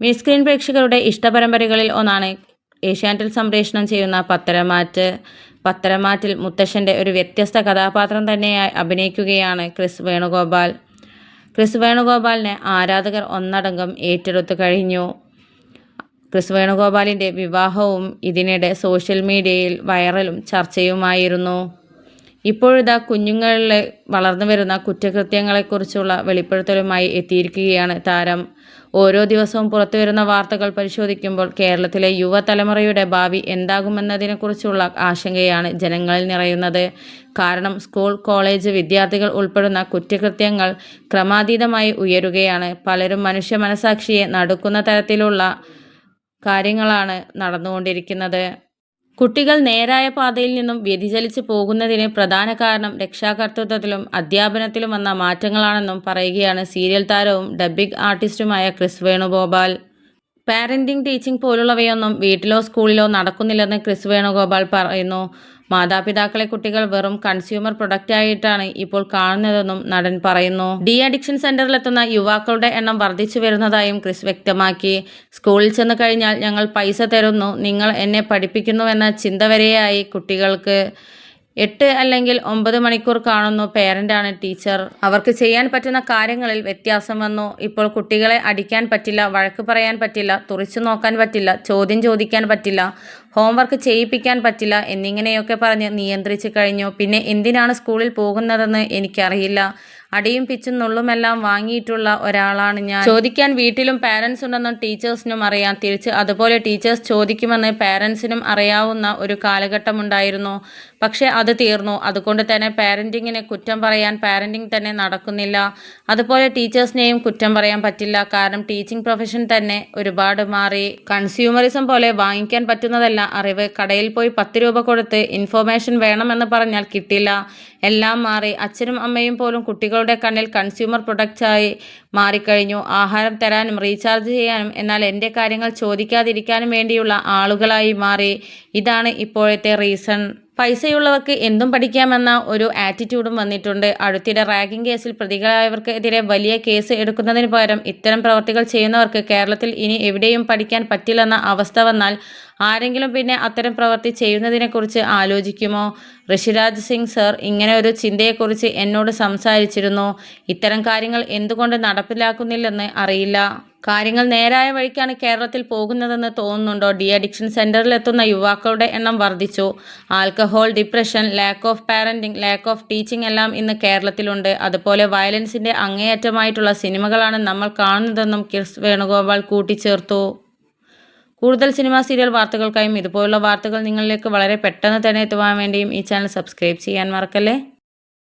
മിസ്ക്രീൻ പ്രേക്ഷകരുടെ ഇഷ്ടപരമ്പരകളിൽ ഒന്നാണ് ഏഷ്യാനെറ്റിൽ സംപ്രേഷണം ചെയ്യുന്ന പത്തരമാറ്റ്. പത്തരമാറ്റിൽ മുത്തശ്ശന്റെ ഒരു വ്യത്യസ്ത കഥാപാത്രം തന്നെയായി അഭിനയിക്കുകയാണ് ക്രിസ് വേണുഗോപാൽ. ക്രിസ് വേണുഗോപാലിനെ ആരാധകർ ഒന്നടങ്കം ഏറ്റെടുത്തു കഴിഞ്ഞു. ക്രിസ് വേണുഗോപാലിന്റെ വിവാഹവും ഇതിനിടെ സോഷ്യൽ മീഡിയയിൽ വൈറലും ചർച്ചയുമായിരുന്നു. ഇപ്പോഴിതാ കുഞ്ഞുങ്ങളിൽ വളർന്നു വരുന്ന കുറ്റകൃത്യങ്ങളെക്കുറിച്ചുള്ള വെളിപ്പെടുത്തലുമായി എത്തിയിരിക്കുകയാണ് താരം. ഓരോ ദിവസവും പുറത്തു വരുന്ന വാർത്തകൾ പരിശോധിക്കുമ്പോൾ കേരളത്തിലെ യുവതലമുറയുടെ ഭാവി എന്താകുമെന്നതിനെക്കുറിച്ചുള്ള ആശങ്കയാണ് ജനങ്ങളിൽ നിറയുന്നത്. കാരണം സ്കൂൾ കോളേജ് വിദ്യാർത്ഥികൾ ഉൾപ്പെടുന്ന കുറ്റകൃത്യങ്ങൾ ക്രമാതീതമായി ഉയരുകയാണ്. പലരും മനുഷ്യ മനസാക്ഷിയെ നടുക്കുന്ന തരത്തിലുള്ള കാര്യങ്ങളാണ് നടന്നുകൊണ്ടിരിക്കുന്നത്. കുട്ടികൾ നേരായ പാതയിൽ നിന്നും വ്യതിചലിച്ച് പോകുന്നതിന് പ്രധാന കാരണം രക്ഷാകർത്തൃത്വത്തിലും അധ്യാപനത്തിലും വന്ന മാറ്റങ്ങളാണെന്നും പറയുകയാണ് സീരിയൽ താരവും ഡബ്ബിംഗ് ആർട്ടിസ്റ്റുമായ ക്രിസ് വേണുഗോപാൽ. പാരന്റിംഗ് ടീച്ചിങ് പോലുള്ളവയൊന്നും വീട്ടിലോ സ്കൂളിലോ നടക്കുന്നില്ലെന്ന് ക്രിസ് വേണുഗോപാൽ പറയുന്നു. മാതാപിതാക്കളെ കുട്ടികൾ വെറും കൺസ്യൂമർ പ്രൊഡക്റ്റായിട്ടാണ് ഇപ്പോൾ കാണുന്നതെന്നും നടൻ പറയുന്നു. ഡി അഡിക്ഷൻ സെന്ററിലെത്തുന്ന യുവാക്കളുടെ എണ്ണം വർദ്ധിച്ചു വരുന്നതായും ക്രിസ് വ്യക്തമാക്കി. സ്കൂളിൽ ചെന്ന് കഴിഞ്ഞാൽ ഞങ്ങൾ പൈസ തരുന്നു നിങ്ങൾ എന്നെ പഠിപ്പിക്കുന്നുവെന്ന ചിന്ത വരെയായി കുട്ടികൾക്ക്. എട്ട് അല്ലെങ്കിൽ ഒമ്പത് മണിക്കൂർ കാണുന്നു. പേരന്റാണ് ടീച്ചർ. അവർക്ക് ചെയ്യാൻ പറ്റുന്ന കാര്യങ്ങളിൽ വ്യത്യാസം വന്നു. ഇപ്പോൾ കുട്ടികളെ അടിക്കാൻ പറ്റില്ല വഴക്ക് പറയാൻ പറ്റില്ല തുറിച്ചു നോക്കാൻ പറ്റില്ല ചോദ്യം ചോദിക്കാൻ പറ്റില്ല ഹോംവർക്ക് ചെയ്യിപ്പിക്കാൻ പറ്റില്ല എന്നിങ്ങനെയൊക്കെ പറഞ്ഞ് നിയന്ത്രിച്ചു കഴിഞ്ഞു. പിന്നെ എന്തിനാണ് സ്കൂളിൽ പോകുന്നതെന്ന് എനിക്കറിയില്ല. അടിയും പിച്ചും നുള്ളുമെല്ലാം വാങ്ങിയിട്ടുള്ള ഒരാളാണ് ഞാൻ. ചോദിക്കാൻ വീട്ടിലും പാരൻസ് ഉണ്ടെന്നും ടീച്ചേഴ്സിനും അറിയാം. തിരിച്ച് അതുപോലെ ടീച്ചേഴ്സ് ചോദിക്കുമെന്ന് പാരൻസിനും അറിയാവുന്ന ഒരു കാലഘട്ടമുണ്ടായിരുന്നു. പക്ഷേ അത് തീർന്നു. അതുകൊണ്ട് തന്നെ പാരന്റിങ്ങിനെ കുറ്റം പറയാൻ പാരന്റിങ് തന്നെ നടക്കുന്നില്ല. അതുപോലെ ടീച്ചേഴ്സിനെയും കുറ്റം പറയാൻ പറ്റില്ല. കാരണം ടീച്ചിങ് പ്രൊഫഷൻ തന്നെ ഒരുപാട് മാറി. കൺസ്യൂമറിസം പോലെ വാങ്ങിക്കാൻ പറ്റുന്നതല്ല. അറിവ് കടയിൽ പോയി പത്ത് രൂപ കൊടുത്ത് ഇൻഫോർമേഷൻ വേണമെന്ന് പറഞ്ഞാൽ കിട്ടില്ല. എല്ലാം മാറി. അച്ഛനും അമ്മയും പോലും കുട്ടികളുടെ കണ്ണിൽ കൺസ്യൂമർ പ്രൊഡക്റ്റായി മാറിക്കഴിഞ്ഞു. ആഹാരം തരാനും റീചാർജ് ചെയ്യാനും എന്നാൽ എന്റെ കാര്യങ്ങൾ ചോദിക്കാതിരിക്കാനും വേണ്ടിയുള്ള ആളുകളായി മാറി. ഇതാണ് ഇപ്പോഴത്തെ റീസൺ പൈസയുള്ളവർക്ക് എന്തും പഠിക്കാമെന്ന ഒരു ആറ്റിറ്റ്യൂഡും വന്നിട്ടുണ്ട്. അടുത്തിടെ റാഗിംഗ് കേസിൽ പ്രതികളായവർക്കെതിരെ വലിയ കേസ് എടുക്കുന്നതിന് പകരം ഇത്തരം പ്രവർത്തികൾ ചെയ്യുന്നവർക്ക് കേരളത്തിൽ ഇനി എവിടെയും പഠിക്കാൻ പറ്റില്ലെന്ന അവസ്ഥ വന്നാൽ ആരെങ്കിലും പിന്നെ അത്തരം പ്രവൃത്തി ചെയ്യുന്നതിനെക്കുറിച്ച് ആലോചിക്കുമോ? ഋഷിരാജ് സിംഗ് സർ ഇങ്ങനെ ഒരു ചിന്തയെക്കുറിച്ച് എന്നോട് സംസാരിച്ചിരുന്നു. ഇത്തരം കാര്യങ്ങൾ എന്തുകൊണ്ട് നടപ്പിലാക്കുന്നില്ലെന്ന് അറിയില്ല. കാര്യങ്ങൾ നേരായ വഴിക്കാണ് കേരളത്തിൽ പോകുന്നതെന്ന് തോന്നുന്നുണ്ടോ? ഡി അഡിക്ഷൻ സെന്ററിലെത്തുന്ന യുവാക്കളുടെ എണ്ണം വർദ്ധിച്ചു. Alcohol depression lack of parenting lack of teaching എല്ലാം ഇന്ന് കേരളത്തിലുണ്ട്. അതുപോലെ വയലൻസിന്റെ അങ്ങേയറ്റമായിട്ടുള്ള സിനിമകളാണ് നമ്മൾ കാണുന്നതെന്നും കിർസ് വേണുഗോപാൽ കൂട്ടിച്ചേർത്തു. കൂടുതൽ സിനിമ സീരിയൽ വാർത്തകൾക്കായും ഇതുപോലുള്ള വാർത്തകൾ നിങ്ങളിലേക്ക് വളരെ പെട്ടെന്ന് തന്നെ എത്തുവാൻ വേണ്ടിയും ഈ ചാനൽ സബ്സ്ക്രൈബ് ചെയ്യാൻ മറക്കല്ലേ?